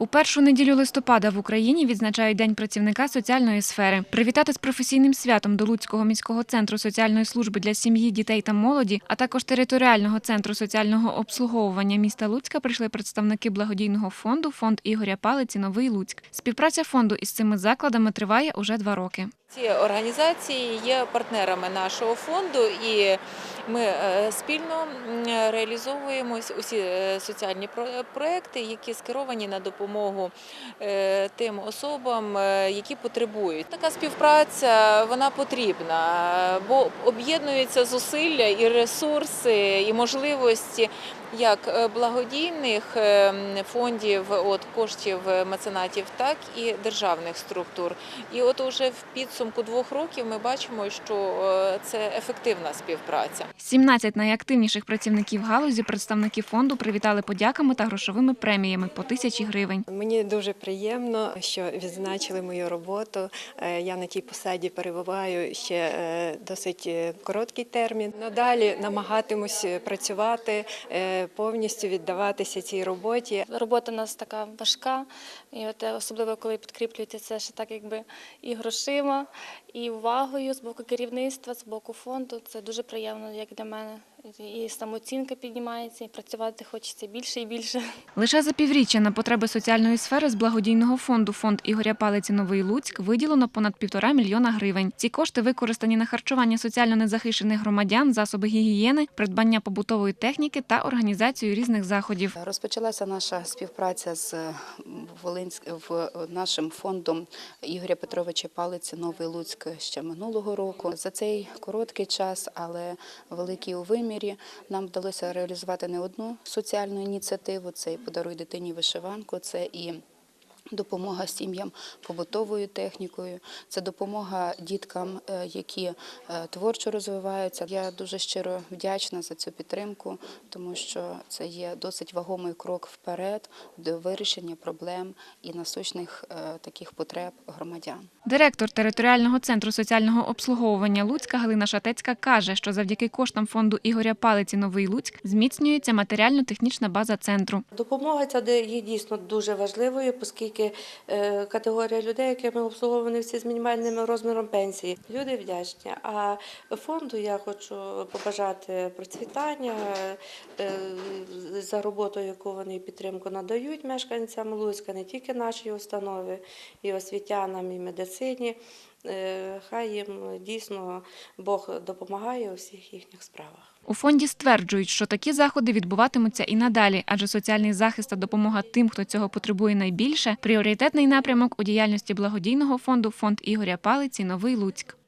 У першу неділю листопада в Україні відзначають День працівника соціальної сфери. Привітати з професійним святом до Луцького міського центру соціальної служби для сім'ї, дітей та молоді, а також територіального центру соціального обслуговування міста Луцька прийшли представники благодійного фонду Фонд Ігоря Палиці Новий Луцьк. Співпраця фонду із цими закладами триває уже два роки. Ці організації є партнерами нашого фонду, і ми е, спільно реалізовуємо усі е, соціальні про- проекти, які скеровані на допомогу е, тим особам, які потребують. Така співпраця вона потрібна, бо об'єднуються зусилля і ресурси, і можливості як благодійних фондів, от коштів меценатів, так і державних структур. І от уже в підсумку двох років ми бачимо, що е, це ефективна співпраця. 17 найактивніших працівників галузі представники фонду привітали подяками та грошовими преміями по тисячі гривень. Мені дуже приємно, що відзначили мою роботу. Е, Я на тій посаді перебуваю ще е, досить короткий термін. Надалі намагатимусь працювати, повністю віддаватися цій роботі. Робота у нас така важка, і от особливо коли підкріплюєте це ще так, якби і грошима, і увагою з боку керівництва, з боку фонду. Це дуже приємно, як для мене. І самооцінка піднімається, і працювати хочеться більше і більше. Лише за півріччя на потреби соціальної сфери з благодійного фонду фонд Ігоря Палиці Новий Луцьк виділено понад півтора мільйона гривень. Ці кошти використані на харчування соціально незахищених громадян, засоби гігієни, придбання побутової техніки та організацію різних заходів. Розпочалася наша співпраця з Волинськ в нашим фондом Ігоря Петровича Палиці Новий Луцьк ще минулого року. За цей короткий час, але великий у вимірі, нам вдалося реалізувати не одну соціальну ініціативу. Це і подаруй дитині вишиванку, це і Допомога сім'ям побутовою технікою, це допомога діткам, е, які е, творчо розвиваються. Я дуже щиро вдячна за цю підтримку, тому що це є досить вагомий крок вперед до вирішення проблем і насущних е, таких потреб громадян. Директор територіального центру соціального обслуговування Луцька Галина Шатецька каже, що завдяки коштам фонду Ігоря Палиці Новий Луцьк зміцнюється матеріально-технічна база центру. Допомога ця де- є дійсно дуже важливою, оскільки е, категорія людей, які ми обслуговувані всі з мінімальним розміром пенсії, люди вдячні. А фонду я хочу побажати процвітання е, за роботу, яку вони підтримку надають мешканцям Луцька, не тільки нашій установі, і освітянам, і медицині. Е, Хай їм дійсно Бог допомагає у всіх їхніх справах. У фонді стверджують, що такі заходи відбуватимуться і надалі, адже соціальний захист та допомога тим, хто цього потребує найбільше пріоритетний напрямок у діяльності благодійного фонду Фонд Ігоря Палиці Новий Луцьк.